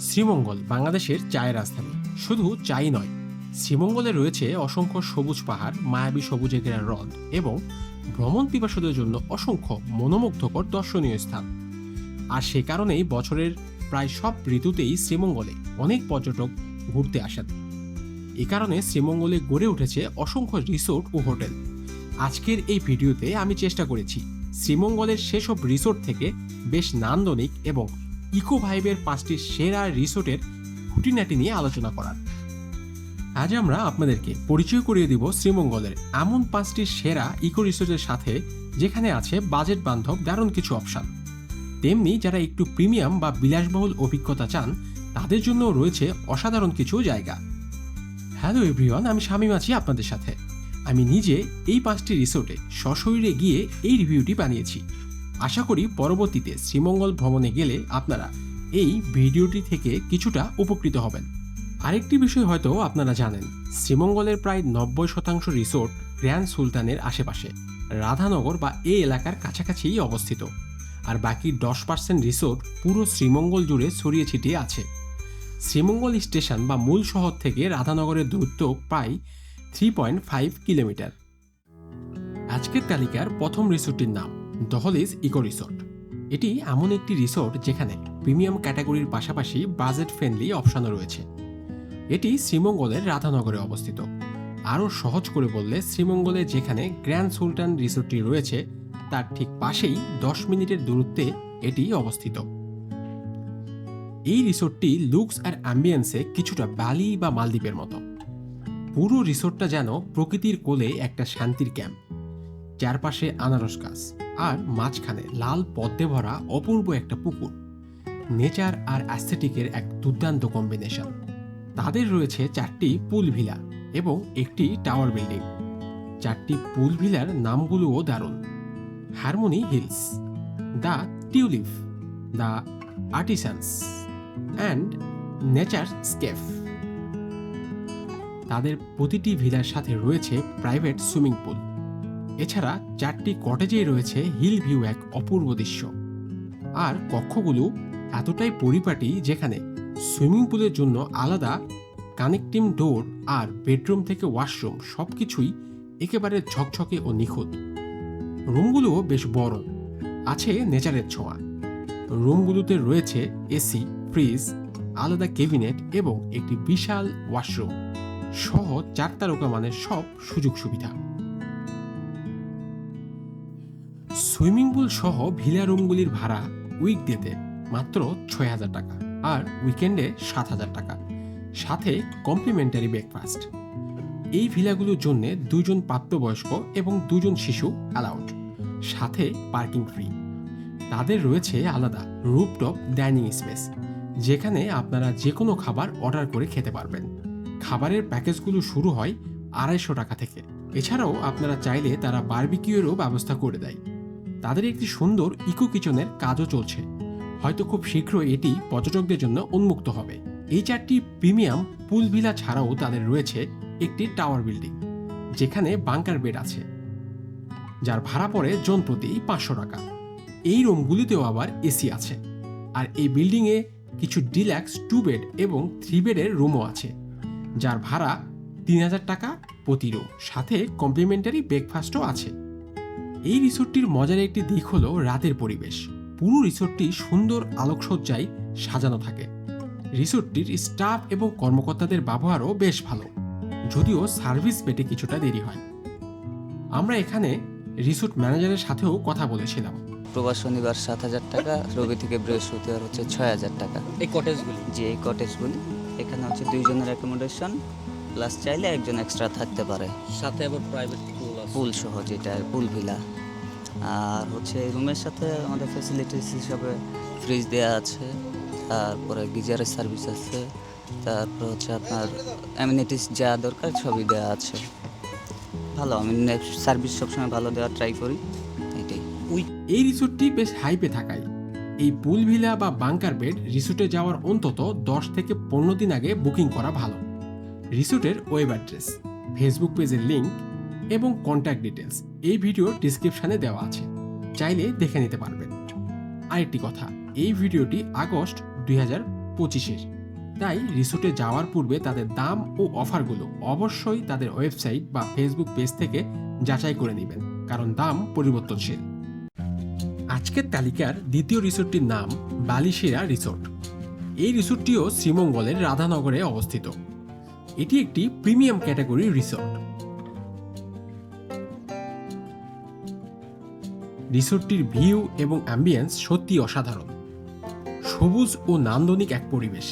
শ্রীমঙ্গল বাংলাদেশের চায়ের রাজধানী। শুধু চাই নয়, শ্রীমঙ্গলে রয়েছে অসংখ্য সবুজ পাহাড়, মায়াবী সবুজে ঘেরা হ্রদ এবং ভ্রমণ পিপাসুদের জন্য অসংখ্য মনোমুগ্ধকর দর্শনীয় স্থান। আর সে কারণেই বছরের প্রায় সব ঋতুতেই শ্রীমঙ্গলে অনেক পর্যটক ঘুরতে আসেন। এ কারণে শ্রীমঙ্গলে গড়ে উঠেছে অসংখ্য রিসোর্ট ও হোটেল। আজকের এই ভিডিওতে আমি চেষ্টা করেছি শ্রীমঙ্গলের সেসব রিসোর্ট থেকে বেশ নান্দনিক এবং ইকো ভাইবের পাঁচটি সেরা রিসোর্টের খুঁটিনাটি নিয়ে আলোচনা করার। আজ আমরা আপনাদেরকে পরিচয় করিয়ে দিব শ্রীমঙ্গলের এমন পাঁচটি সেরা ইকো রিসোর্টের সাথে, যেখানে আছে বাজেট বান্ধব দারুণ কিছু অপশন। তেমনি যারা একটু প্রিমিয়াম বা বিলাসবহুল অভিজ্ঞতা চান, তাদের জন্য রয়েছে অসাধারণ কিছু জায়গা। হ্যালো এভরিওয়ান, আমি শামীম আছি আপনাদের সাথে। আমি নিজে এই পাঁচটি রিসোর্টে সশরীরে গিয়ে এই রিভিউটি বানিয়েছি। আশা করি পরবর্তীতে শ্রীমঙ্গল ভ্রমণে গেলে আপনারা এই ভিডিওটি থেকে কিছুটা উপকৃত হবেন। আরেকটি বিষয় হয়তো আপনারা জানেন, শ্রীমঙ্গলের প্রায় নব্বই শতাংশ রিসোর্ট গ্র্যান্ড সুলতানের আশেপাশে, রাধানগর বা এই এলাকার কাছাকাছিই অবস্থিত। আর বাকি দশ পার্সেন্ট রিসোর্ট পুরো শ্রীমঙ্গল জুড়ে ছড়িয়ে ছিটিয়ে আছে। শ্রীমঙ্গল স্টেশন বা মূল শহর থেকে রাধানগরের দূরত্ব প্রায় থ্রি পয়েন্ট ফাইভ কিলোমিটার। আজকের তালিকার প্রথম রিসোর্টটির নাম দহলিজ ইকো রিসোর্ট। এটি এমন একটি রিসোর্ট যেখানে প্রিমিয়াম ক্যাটাগরির পাশাপাশি বাজেট ফ্রেন্ডলি অপশনও রয়েছে। এটি শ্রীমঙ্গলের রাধানগরে অবস্থিত। আরও সহজ করে বললে, শ্রীমঙ্গলে যেখানে গ্র্যান্ড সুলতান রিসোর্টটি রয়েছে, তার ঠিক পাশেই দশ মিনিটের দূরত্বে এটি অবস্থিত। এই রিসোর্টটি লুকস আর অ্যাম্বিয়েন্সে কিছুটা বালি বা মালদ্বীপের মতো। পুরো রিসোর্টটা যেন প্রকৃতির কোলে একটা শান্তির ক্যাম্প। চারপাশে আনারস গাছ আর মাঝখানে লাল পদ্মে ভরা অপূর্ব একটা পুকুর। নেচার আর অ্যাস্থেটিকের এক দুর্দান্ত কম্বিনেশন। তাদের রয়েছে চারটি পুল ভিলা এবং একটি টাওয়ার বিল্ডিং। চারটি পুল ভিলার নামগুলোও দারুণ। Harmony Hills, the Tulip, the Artisans, and Nature Scape. তাদের প্রতিটি ভিলার সাথে রয়েছে প্রাইভেট সুইমিং পুল। এছাড়া চারটি কটেজেই রয়েছে হিল ভিউ এক অপূর্ব দৃশ্য। আর কক্ষগুলো এতটাই পরিপাটি যেখানে সুইমিং পুলের জন্য আলাদা কানেক্টিং ডোর আর বেডরুম থেকে ওয়াশরুম সবকিছুই একেবারে ঝকঝকে ও নিখুঁত। রুমগুলোও বেশ বড়, আছে নেচারের ছোঁয়া। রুমগুলোতে রয়েছে এসি, ফ্রিজ, আলাদা কেবিনেট এবং একটি বিশাল ওয়াশরুম সহ চার তারকা মানের সব সুযোগ সুবিধা। সুইমিং পুল সহ ভিলা রুমগুলির ভাড়া উইকডেতে মাত্র ছয় হাজার টাকা আর উইকেন্ডে সাত হাজার টাকা। সাথে কমপ্লিমেন্টারি ব্রেকফাস্ট। এই ভিলাগুলোর জন্য দুজন প্রাপ্তবয়স্ক এবং দুজন শিশু অ্যালাউড সাথে পার্কিং ফ্রি। তাদের রয়েছে আলাদা রুপটপ ডাইনিং স্পেস, যেখানে আপনারা যে কোনো খাবার অর্ডার করে খেতে পারবেন। খাবারের প্যাকেজগুলো শুরু হয় আড়াইশো টাকা থেকে। এছাড়াও আপনারা চাইলে তারা বার্বিকিউরও ব্যবস্থা করে দেয়। তাদের একটি সুন্দর ইকো কিচেনের কাজও চলছে। হয়তো খুব শীঘ্রই এটি পর্যটকদের জন্য উন্মুক্ত হবে। এই চারটি প্রিমিয়াম পুল ভিলা ছাড়াও তাদের রয়েছে একটি টাওয়ার বিল্ডিং যেখানে বাংকার বেড আছে, যার ভাড়া পড়ে জন প্রতি পাঁচশো টাকা। এই রুমগুলিতেও আবার এসি আছে, আর এই বিল্ডিংয়ে কিছু ডিল্যাক্স টু বেড এবং থ্রি বেডের রুমও আছে, যার ভাড়া তিন হাজার টাকা প্রতি রুম সাথে কমপ্লিমেন্টারি ব্রেকফাস্টও আছে। এই রিসোর্টটির মজার একটি দিক হলো রাতের পরিবেশ। পুরো রিসোর্টটি সুন্দর আলোকসজ্জায় সাজানো থাকে। রিসোর্টটির স্টাফ এবং কর্মকর্তাদের ব্যবহারও বেশ ভালো যদিও সার্ভিস পেতে কিছুটা দেরি হয়। আমরা এখানে রিসোর্ট ম্যানেজারের সাথেও কথা বলেছিলাম। প্রবাস শনিবার সাত হাজার টাকা রবি থেকে বৃহস্পতিবার হচ্ছে ছয় হাজার টাকা। এই কটেজগুলি যে এই কটেজগুলি এখানে হচ্ছে দুইজনের অ্যাকোমোডেশন প্লাস চাইলে একজন এক্সট্রা থাকতে পারে। সাথে আবার প্রাইভেট পুল আছে। পুল সহ যেটা পুল ভিলা আর হচ্ছে রুমের সাথে আমাদের ফেসিলিটিস হিসাবে ফ্রিজ দেওয়া আছে, তারপরে গিজারের সার্ভিস আছে, তারপর হচ্ছে আপনার অ্যামিনিটিস যা দরকার সবই দেওয়া আছে। ভালো, আমি সার্ভিস সবসময় ভালো দেওয়ার ট্রাই করি, এটাই। ওই এই রিসোর্টটি বেশ হাইপে থাকায়। এই পুল ভিলা বা বাংকার বেড রিসোর্টে যাওয়ার অন্তত দশ থেকে পনেরো দিন আগে বুকিং করা ভালো। রিসোর্টের ওয়েব অ্যাড্রেস ফেসবুক পেজের লিঙ্ক এবং কন্ট্যাক্ট ডিটেলস এই ভিডিওর ডিসক্রিপশনে দেওয়া আছে। চাইলে দেখে নিতে পারবেন। আরেকটি কথা, এই ভিডিওটি আগস্ট দুই পঁচিশের। তাই রিসোর্টে যাওয়ার পূর্বে তাদের দাম ও অফারগুলো অবশ্যই তাদের ওয়েবসাইট বা ফেসবুক পেজ থেকে যাচাই করে নেবেন, কারণ দাম পরিবর্তনশীল। আজকের তালিকার দ্বিতীয় রিসোর্টটির নাম বালিশেরা রিসোর্ট এই রিসোর্টটিও শ্রীমঙ্গলের রাধানগরে অবস্থিত। এটি একটি প্রিমিয়াম ক্যাটাগরির রিসোর্ট রিসোর্টটির ভিউ এবং অ্যাম্বিয়েন্স সত্যি অসাধারণ। সবুজ ও নান্দনিক এক পরিবেশ।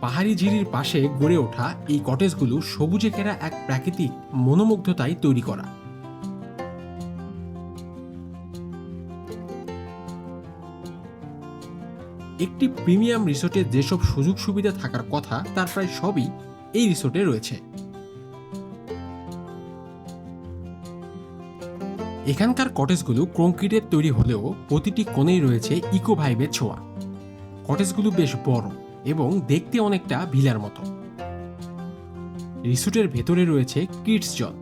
পাহাড়ি ঝিরির পাশে গড়ে ওঠা এই কটেজগুলো সবুজে ঘেরা এক প্রাকৃতিক মনোমুগ্ধতায় তৈরি করা। একটি প্রিমিয়াম রিসোর্টে যেসব সুযোগ সুবিধা থাকার কথা, তার প্রায় সবই এই রিসোর্টে রয়েছে। এখানকার কটেজগুলো কংক্রিটের তৈরি হলেও প্রতিটি কোণেই রয়েছে ইকো ভাইবের ছোঁয়া। কটেজগুলো বেশ বড় এবং দেখতে অনেকটা ভিলার মতো। রিসোর্টের ভেতরে রয়েছে কিডস জল,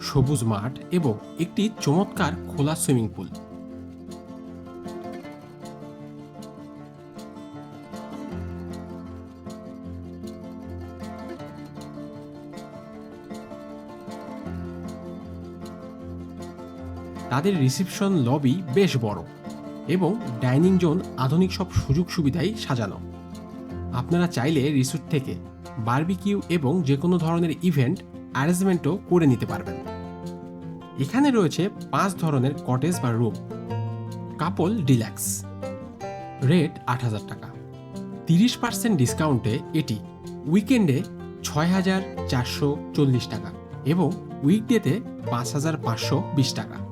সবুজ মাঠ এবং একটি চমৎকার খোলা সুইমিং পুল। তাদের রিসেপশন লবি বেশ বড় এবং ডাইনিং জোন আধুনিক সব সুযোগ সুবিধাই সাজানো। আপনারা চাইলে রিসোর্ট থেকে বার্বিকিউ এবং যে কোনো ধরনের ইভেন্ট অ্যারেঞ্জমেন্টও করে নিতে পারবেন। এখানে রয়েছে পাঁচ ধরনের কটেজ বা রুম। কাপল ডিল্যাক্স রেট আট হাজার টাকা। তিরিশ পার্সেন্ট ডিসকাউন্টে এটি উইকেন্ডে ছয় হাজার চারশো চল্লিশ টাকা এবং উইকডেতে পাঁচ হাজার পাঁচশো বিশ টাকা।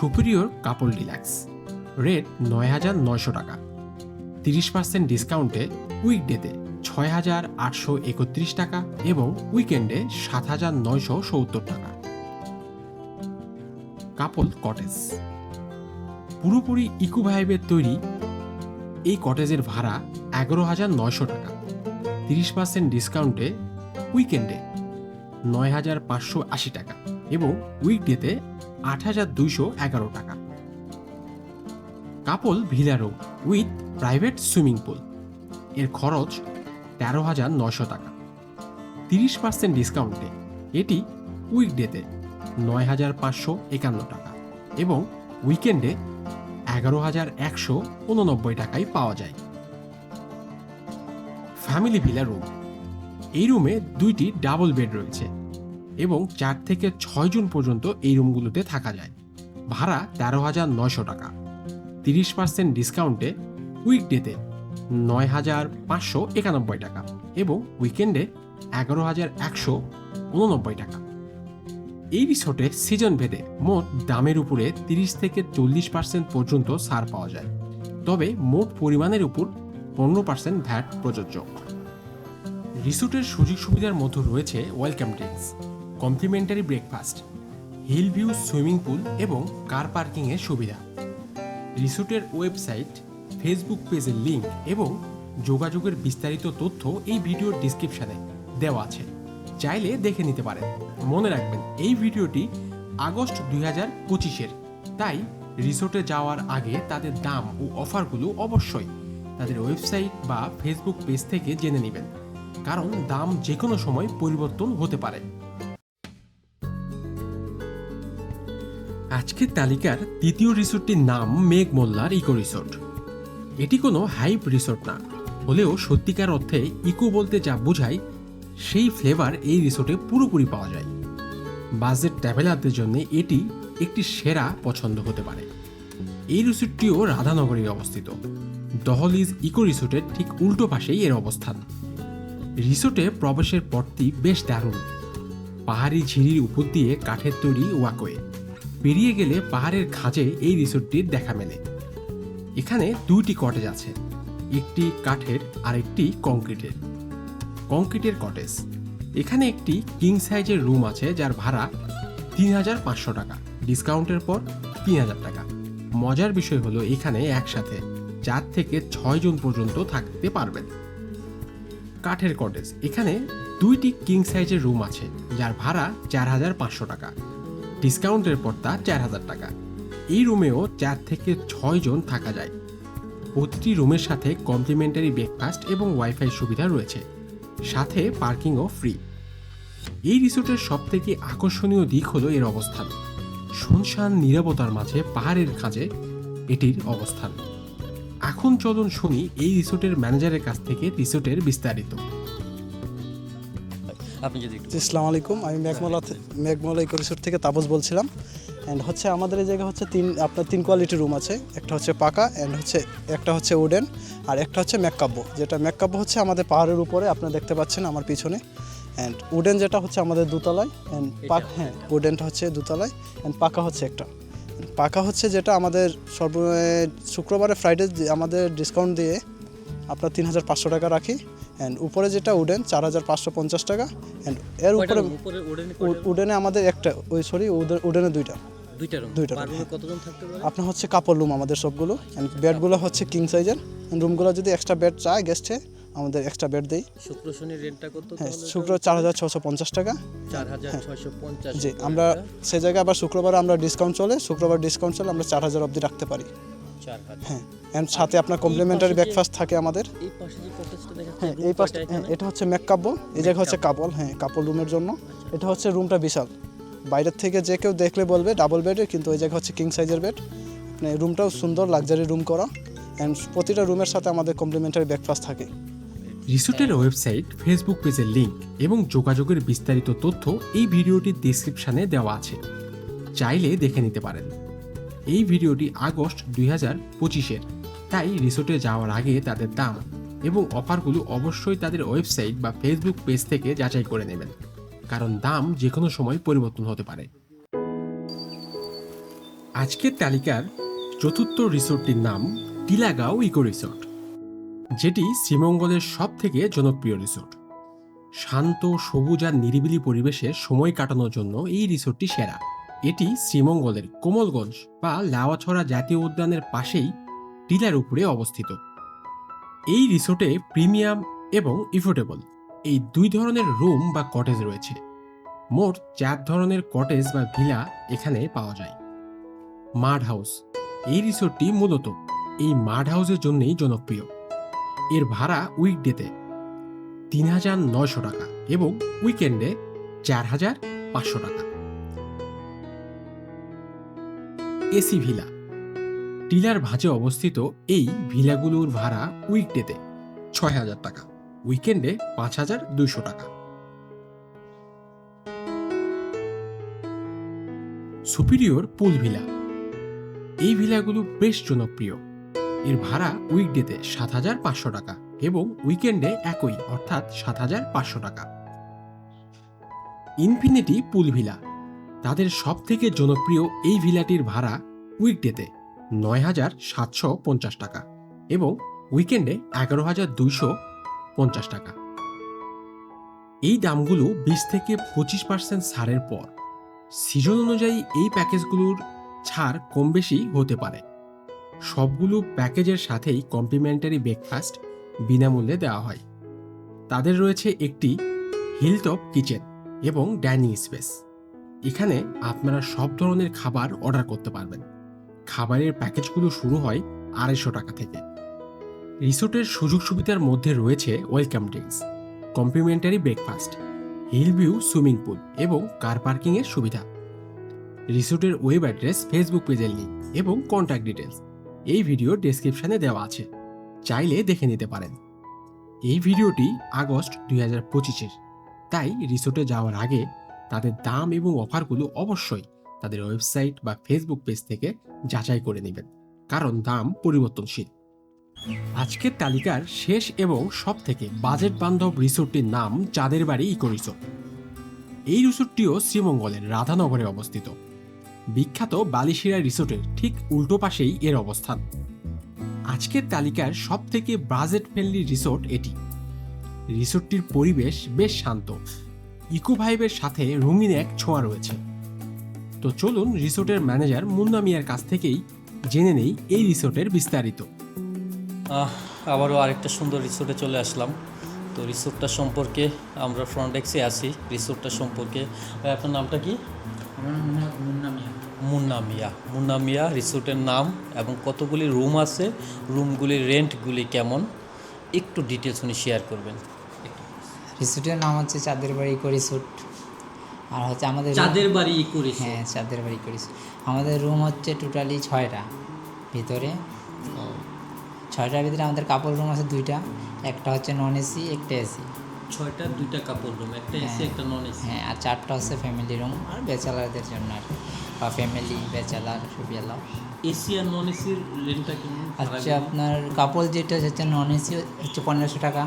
সুপিরিয়র কাপল ডিল্যাক্স রেট নয় হাজার নয়শো টাকা। তিরিশ পার্সেন্ট ডিসকাউন্টে উইকডেতে ছয় হাজার আটশো একত্রিশ টাকা এবং উইকেন্ডে সাত হাজার নয়শো সত্তর টাকা। কাপল কটেজ। পুরোপুরি ইকো ভাইবের তৈরি এই কটেজের ভাড়া এগারো হাজার নয়শো টাকা। তিরিশ পার্সেন্ট ডিসকাউন্টে উইকেন্ডে নয় হাজার পাঁচশো আশি টাকা এবং উইকডেতে আট হাজার দুইশো এগারো টাকা। Couple villa room with private swimming pool. এর খরচ তেরো হাজার নয়শো টাকা। তিরিশ পার্সেন্ট ডিসকাউন্টে এটি উইকডেতে নয় হাজার পাঁচশো একান্ন টাকা এবং উইকেন্ডে এগারো হাজার একশো উননব্বই টাকায় পাওয়া যায়। ফ্যামিলি ভিলা রুম এই রুমে দুইটি ডাবল বেড রয়েছে। এবং চার থেকে ছয় জন পর্যন্ত এই রুমগুলোতে থাকা যায়। ভাড়া তেরো হাজার নয়শো টাকা। তিরিশ পার্সেন্ট ডিসকাউন্টে উইকডেতে নয় হাজার পাঁচশো একানব্বই টাকা এবং উইকেন্ডে এগারো হাজার একশো উননব্বই টাকা। এই রিসোর্টে সিজন ভেদে মোট দামের উপরে তিরিশ থেকে চল্লিশ পার্সেন্ট পর্যন্ত ছাড় পাওয়া যায়। তবে মোট পরিমাণের উপর পনেরো পার্সেন্ট ভ্যাট প্রযোজ্য। রিসোর্টের সুযোগ সুবিধার মধ্যে রয়েছে welcome drinks. Complimentary breakfast, hill view swimming pool এবং কার পার্কিংয়ের সুবিধা। রিসোর্টের ওয়েবসাইট, ফেসবুক পেজের লিঙ্ক এবং যোগাযোগের বিস্তারিত তথ্য এই ভিডিওর ডিসক্রিপশনে দেওয়া আছে। চাইলে দেখে নিতে পারেন। মনে রাখবেন, এই ভিডিওটি আগস্ট দুই হাজার পঁচিশের। তাই রিসোর্টে যাওয়ার আগে তাদের দাম ও অফারগুলো অবশ্যই তাদের ওয়েবসাইট বা ফেসবুক পেজ থেকে জেনে নেবেন। কারণ দাম যে কোনো সময় পরিবর্তন হতে পারে। আজকের তালিকার তৃতীয় রিসোর্টটির নাম মেঘ মোল্লার ইকো রিসোর্ট। এটি কোনো হাইপ রিসোর্ট না। হলেও সত্যিকার অর্থে ইকো বলতে যা বোঝায়, সেই ফ্লেভার এই রিসোর্টে পুরোপুরি পাওয়া যায়। বাজেট ট্রাভেলারদের জন্য এটি একটি সেরা পছন্দ হতে পারে। এই রিসোর্টটিও রাধানগরে অবস্থিত। দহলিজ ইকো রিসোর্টের ঠিক উল্টো পাশেই এর অবস্থান। রিসোর্টে প্রবেশের পথটি বেশ দারুণ। পাহাড়ি ঝিরির উপর দিয়ে কাঠের তৈরি ওয়াকওয়ে। পেরিয়ে গেলে পাহাড়ের খাঁজে এই রিসোর্টটির দেখা মেলে। এখানে দুইটি কটেজ আছে, একটি কাঠের আর একটি কংক্রিটের। কংক্রিটের কটেজ। এখানে একটি কিং সাইজের রুম আছে যার ভাড়া তিন হাজার পাঁচশো টাকা। ডিসকাউন্টের পর তিন হাজার টাকা। মজার বিষয় হলো এখানে একসাথে চার থেকে ছয় জন পর্যন্ত থাকতে পারবেন। কাঠের কটেজ। এখানে দুইটি কিং সাইজের রুম আছে, যার ভাড়া চার হাজার পাঁচশো টাকা। ডিসকাউন্টের পর তা চার হাজার টাকা। এই রুমেও চার থেকে ছয় জন থাকা যায়। প্রতিটি রুমের সাথে কমপ্লিমেন্টারি ব্রেকফাস্ট এবং ওয়াইফাই সুবিধা রয়েছে। সাথে পার্কিংও ফ্রি। এই রিসোর্টের সবথেকে আকর্ষণীয় দিক হলো এর অবস্থান। শুনশান নিরাপত্তার মাঝে পাহাড়ের খাঁজে এটির অবস্থান। এখন চলুন শুনি এই রিসোর্টের ম্যানেজারের কাছ থেকে রিসোর্টের বিস্তারিত। আপনি যদি আসসালামু আলাইকুম। আমি মেঘমলা মেঘমলা ইকো রিসোর্ট থেকে তাপস বলছিলাম। অ্যান্ড হচ্ছে আমাদের এই জায়গায় হচ্ছে তিন আপনার তিন কোয়ালিটির রুম আছে। একটা হচ্ছে পাকা অ্যান্ড হচ্ছে একটা হচ্ছে উডেন আর একটা হচ্ছে ম্যাককাব্য। যেটা ম্যাককাব্য হচ্ছে আমাদের পাহাড়ের উপরে আপনারা দেখতে পাচ্ছেন আমার পিছনে। অ্যান্ড উডেন যেটা হচ্ছে আমাদের দুতলায় অ্যান্ড পাক হ্যাঁ উডেনটা হচ্ছে দুতলায় অ্যান্ড পাকা হচ্ছে একটা। পাকা হচ্ছে যেটা আমাদের সর্ব শুক্রবারে ফ্রাইডে আমাদের ডিসকাউন্ট দিয়ে আপনার তিন হাজার পাঁচশো টাকা রাখি। অ্যান্ড উপরে যেটা উডেন চার হাজার পাঁচশো পঞ্চাশ টাকা। অ্যান্ড এর উপরে উডেনে আমাদের একটা ওই সরি উডেনে দুইটা। দুইটা রুম দুইটা কতজন থাকতে পারে? আপনার হচ্ছে কাপড় রুম আমাদের সবগুলো। অ্যান্ড বেডগুলো হচ্ছে কিং সাইজের রুমগুলো যদি এক্সট্রা বেড চায় গেস্টে আমাদের এক্সট্রা বেড দিই। শুক্র শনি রেন্টটা কত হ্যাঁ শুক্র চার হাজার ছশো পঞ্চাশ টাকা। চার হাজার ছয়শো পঞ্চাশ জি আমরা সে জায়গায় আবার শুক্রবার আমরা ডিসকাউন্ট চলে শুক্রবার ডিসকাউন্ট চলে আমরা চার হাজার অবধি রাখতে পারি। হ্যাঁ অ্যান্ড সাথে আপনার কমপ্লিমেন্টারি ব্রেকফাস্ট থাকে আমাদের। এই পাশে যে কটেজটা দেখা হ্যাঁ এই পাশটা হ্যাঁ এটা হচ্ছে ম্যাককাব্য এই জায়গা হচ্ছে কাপল হ্যাঁ কাপল রুমের জন্য। এটা হচ্ছে রুমটা বিশাল। বাইরের থেকে যে কেউ দেখলে বলবে ডাবল বেডের কিন্তু ওই জায়গা হচ্ছে কিং সাইজের বেড মানে রুমটাও সুন্দর লাক্সারি রুম করা। অ্যান্ড প্রতিটা রুমের সাথে আমাদের কমপ্লিমেন্টারি ব্রেকফাস্ট থাকে। রিসোর্টের ওয়েবসাইট ফেসবুক পেজের লিঙ্ক এবং যোগাযোগের বিস্তারিত তথ্য এই ভিডিওটির ডেসক্রিপশনে দেওয়া আছে। চাইলে দেখে নিতে পারেন। এই ভিডিওটি আগস্ট দুই হাজার পঁচিশের। তাই রিসোর্টে যাওয়ার আগে তাদের দাম এবং অফারগুলো অবশ্যই তাদের ওয়েবসাইট বা ফেসবুক পেজ থেকে যাচাই করে নেবেন, কারণ দাম যে কোনো সময় পরিবর্তন হতে পারে। আজকের তালিকার চতুর্থ রিসোর্টটির নাম টিলাগাঁও ইকো রিসোর্ট, যেটি শ্রীমঙ্গলের সব থেকে জনপ্রিয় রিসোর্ট। শান্ত, সবুজ আর নিরিবিলি পরিবেশে সময় কাটানোর জন্য এই রিসোর্টটি সেরা। এটি শ্রীমঙ্গলের কোমলগঞ্জ বা লাওয়াছড়া জাতীয় উদ্যানের পাশেই টিলার উপরে অবস্থিত। এই রিসোর্টে প্রিমিয়াম এবং ইফোর্টেবল এই দুই ধরনের রুম বা কটেজ রয়েছে। মোট চার ধরনের কটেজ বা ভিলা এখানে পাওয়া যায়। মাড হাউস, এই রিসোর্টটি মূলত এই মাড হাউসের জন্যই জনপ্রিয়। এর ভাড়া উইকডেতে তিন হাজার নয়শো টাকা এবং উইকেন্ডে চার হাজার পাঁচশো টাকা। এসি ভিলা টিলার ভাঁজে অবস্থিত এই ভিলাগুলোর ভাড়া উইকডেতে ছয় হাজার টাকা, উইকেন্ডে পাঁচ হাজার দুইশো টাকা। Superior pool villa. এই ভিলাগুলো বেশ জনপ্রিয়। এর ভাড়া উইকডেতে সাত হাজার পাঁচশো টাকা এবং উইকেন্ডে একই, অর্থাৎ সাত হাজার পাঁচশো টাকা। Infinity pool villa. তাদের সব থেকে জনপ্রিয় এই ভিলাটির ভাড়া উইকডেতে নয় হাজার সাতশো পঞ্চাশ টাকা এবং উইকেন্ডে এগারো হাজার দুইশো পঞ্চাশ টাকা। এই দামগুলো বিশ থেকে পঁচিশ পার্সেন্ট ছাড়ের পর সিজন অনুযায়ী এই প্যাকেজগুলোর ছাড় কম বেশি হতে পারে। সবগুলো প্যাকেজের সাথেই কমপ্লিমেন্টারি ব্রেকফাস্ট বিনামূল্যে দেওয়া হয়। তাদের রয়েছে একটি হিলটপ কিচেন এবং ডাইনিং স্পেস এখানে আপনারা সব ধরনের খাবার অর্ডার করতে পারবেন। খাবারের প্যাকেজগুলো শুরু হয় আড়াইশো টাকা থেকে। রিসোর্টের সুযোগ সুবিধার মধ্যে রয়েছে welcome drinks, complimentary breakfast, hill view swimming pool এবং কার পার্কিংয়ের সুবিধা। রিসোর্টের ওয়েব অ্যাড্রেস, ফেসবুক পেজের লিঙ্ক এবং কন্ট্যাক্ট ডিটেলস এই ভিডিও ডেসক্রিপশনে দেওয়া আছে। চাইলে দেখে নিতে পারেন। এই ভিডিওটি আগস্ট দুই হাজার পঁচিশের, তাই রিসোর্টে যাওয়ার আগে তাদের দাম এবং অফারগুলো অবশ্যই তাদের ওয়েবসাইট বা ফেসবুক পেজ থেকে যাচাই করে নেবেন, কারণ দাম পরিবর্তনশীল। আজকের তালিকার শেষ এবং সব থেকে বাজেট বান্ধব রিসোর্টটির নাম চাঁদের বাড়ি ইকো রিসোর্ট এই রিসোর্টটিও শ্রীমঙ্গলের রাধানগরে অবস্থিত। বিখ্যাত বালিশিরা রিসোর্টের ঠিক উল্টো পাশেই এর অবস্থান। আজকের তালিকার সব থেকে বাজেট ফ্রেন্ডলি রিসোর্ট এটি। রিসোর্টটির পরিবেশ বেশ শান্ত। ইকো ভাইবের সাথে রঙিন এক ছোঁয়া রয়েছে। তো চলুন রিসোর্টের ম্যানেজার মুন্না মিয়ার কাছ থেকেই জেনে নেই এই রিসোর্টের বিস্তারিত। আবারও আরেকটা সুন্দর রিসোর্টে চলে আসলাম। তো রিসোর্টটা সম্পর্কে আমরা ফ্রন্ট ডেক্সে আছি। রিসোর্টটা সম্পর্কে ভাই, আপনার নামটা কি? আমার নাম মোহাম্মদ মুন্না মিয়া। মুন্না মিয়া। মুন্না মিয়া রিসোর্টের নাম এবং কতগুলি রুম আছে রুমগুলির রেন্টগুলি কেমন? একটু ডিটেলস উনি শেয়ার করবেন। রিসোর্টের নাম হচ্ছে চাঁদের বাড়ি রিসোর্ট। আর হচ্ছে আমাদের চাঁদের বাড়ি করিস হ্যাঁ চাঁদের বাড়ি ইকো রিসোর্ট আমাদের রুম হচ্ছে টোটালি ছয়টা ভিতরে। ছয়টার ভিতরে আমাদের কাপড় রুম আছে দুইটা। একটা হচ্ছে নন এসি একটা এসি ছয়টা দুইটা কাপড় রুম একটা এসি একটা নন এসি হ্যাঁ আর চারটা হচ্ছে ফ্যামিলি রুম আর ব্যাচেলারদের জন্য আর। বা ফ্যামিলি ব্যাচেলার সব এলাও এসি আর নন এসির রেন্টটা কেমন? আচ্ছা আপনার কাপড় যেটা হচ্ছে নন এসি হচ্ছে পনেরোশো টাকা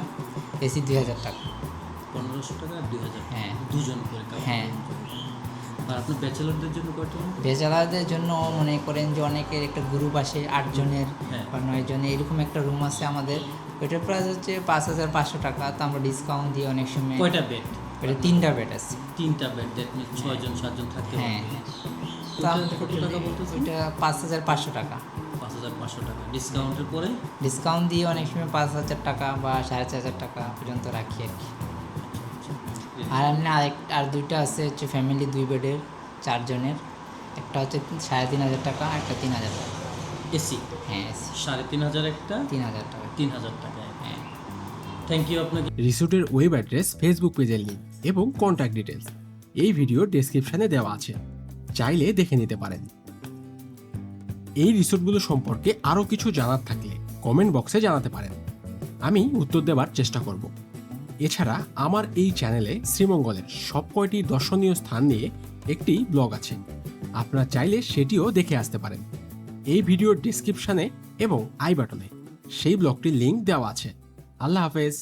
এসি দুই হাজার টাকা। পনেরোশো টাকা দুই হাজার হ্যাঁ। দুজন করে হ্যাঁ। আর আপনার ব্যাচেলারদের জন্য মনে করেন যে অনেকের একটা গ্রুপ আসে আট জনের হ্যাঁ। বা নয় জনের এরকম একটা রুম আছে আমাদের। ওইটার প্রাইস হচ্ছে পাঁচ হাজার পাঁচশো টাকা তো আমরা ডিসকাউন্ট দিই অনেক সময়। কয়টা বেড এটা তিনটা বেড আছে। তিনটা বেড দ্যাট মিনস ছয়জন সাতজন থাকতে হ্যাঁ। কত টাকা পাঁচ হাজার পাঁচশো টাকা। পাঁচ হাজার পাঁচশো টাকা। ডিসকাউন্টের পরে? ডিসকাউন্ট দিয়ে অনেক সময় পাঁচ হাজার টাকা বা সাড়ে চার হাজার টাকা পর্যন্ত রাখি আর কি। আর এমনি আরেক আর দুইটা আছে হচ্ছে ফ্যামিলি দুই বেডের চারজনের। একটা হচ্ছে সাড়ে তিন হাজার টাকা একটা তিন হাজার টাকা। এসি হ্যাঁ সাড়ে তিন হাজার একটা? তিন হাজার টাকা। তিন হাজার টাকা হ্যাঁ। থ্যাংক ইউ আপনাকে। রিসোর্টের ওয়েব অ্যাড্রেস ফেসবুক পেজের লিঙ্ক এবং কন্ট্যাক্ট ডিটেলস এই ভিডিও ডেসক্রিপশনে দেওয়া আছে। চাইলে দেখে নিতে পারেন। এই রিসোর্টগুলো সম্পর্কে আরও কিছু জানার থাকলে কমেন্ট বক্সে জানাতে পারেন। আমি উত্তর দেওয়ার চেষ্টা করব। এছাড়া আমার এই চ্যানেলে শ্রীমঙ্গলের সব কয়টি দর্শনীয় স্থান নিয়ে একটি ব্লগ আছে। আপনারা চাইলে সেটিও দেখে আসতে পারেন। এই ভিডিওর ডিসক্রিপশানে এবং আই বাটনে সেই ব্লগটির লিঙ্ক দেওয়া আছে। আল্লাহ হাফেজ।